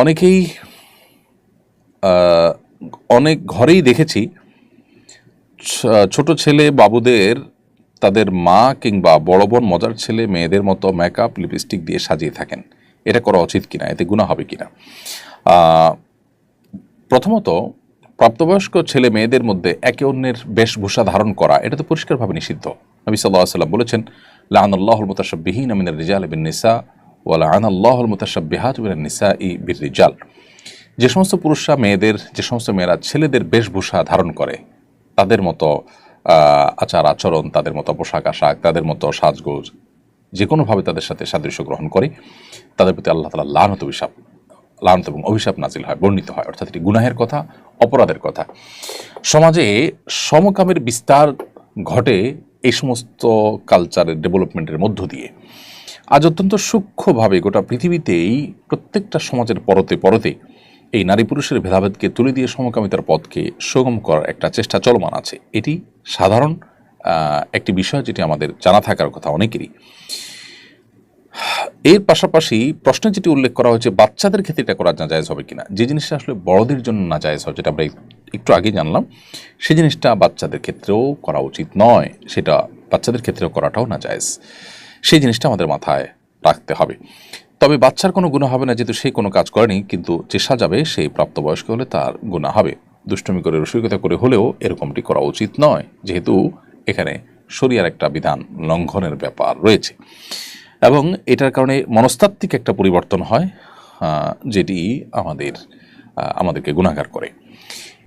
অনেকেই অনেক ঘরেই দেখেছি ছোট ছেলে বাবুদের, তাদের মা কিংবা বড় বোন, মজার ছেলে মেয়েদের মতো মেকআপ লিপস্টিক দিয়ে সাজিয়ে থাকেন। এটা করা উচিত কিনা, এতে গুণা হবে কিনা? প্রথমত, প্রাপ্তবয়স্ক ছেলে মেয়েদের মধ্যে একে অন্যের বেশভূষা ধারণ করা, এটা তো পরিষ্কারভাবে নিষিদ্ধ। নবী সাল্লাহ সাল্লাম বলেছেন লান আল্লাহুল মুতাশাব্বিহিন মিনার রিজাল বিন নিসা। ওয়ালা আন আল্লাহুল নিসা ই যে সমস্ত পুরুষরা মেয়েদের, যে সমস্ত মেয়েরা ছেলেদের বেশভূষা ধারণ করে, তাদের মতো আচার আচরণ, তাদের মতো পোশাক আশাক, তাদের মতো সাজগোজ, যে কোনোভাবে তাদের সাথে সাদৃশ্য গ্রহণ করে, তাদের প্রতি আল্লাহ তালা লানত অভিশাপ, লানত এবং অভিশাপ নাজিল হয়, বর্ণিত হয়। অর্থাৎ এটি গুনাহের কথা, অপরাধের কথা। সমাজে সমকামের বিস্তার ঘটে এই সমস্ত কালচারের ডেভেলপমেন্টের মধ্য দিয়ে। আজ অত্যন্ত সূক্ষ্মভাবে গোটা পৃথিবীতেই প্রত্যেকটা সমাজের পরতে পরতে এই নারী পুরুষের ভেদাভেদকে তুলে দিয়ে সমকামিতার পথকে সুগম করার একটা চেষ্টা চলমান আছে। এটি সাধারণ একটি বিষয় যেটি আমাদের জানা থাকার কথা অনেকেরই। এর পাশাপাশি প্রশ্নে যেটি উল্লেখ করা হয়েছে, বাচ্চাদের ক্ষেত্রে এটা করা না জায়েজ হবে কিনা? যে জিনিসটা আসলে বড়দের জন্য না জায়েজ হয় যেটা আমরা একটু আগে জানলাম সেই জিনিসটা বাচ্চাদের ক্ষেত্রেও করা উচিত নয়। সেটা বাচ্চাদের ক্ষেত্রেও করাটাও না জায়েজ সেই জিনিসটা আমাদের মাথায় রাখতে হবে। তবে বাচ্চার কোনো গুণা হবে না, যেহেতু সে কোনো কাজ করেনি, কিন্তু যে সাজাবে, সেই প্রাপ্তবয়স্ক হলে তার গুণা হবে। দুষ্টমি করে, রসিকতা করে হলেও এরকমটি করা উচিত নয়, যেহেতু এখানে শরিয়ার একটা বিধান লঙ্ঘনের ব্যাপার রয়েছে। এবং এটার কারণে মনস্তাত্ত্বিক একটা পরিবর্তন হয় যেটি আমাদের আমাদেরকে গুণাগার করে।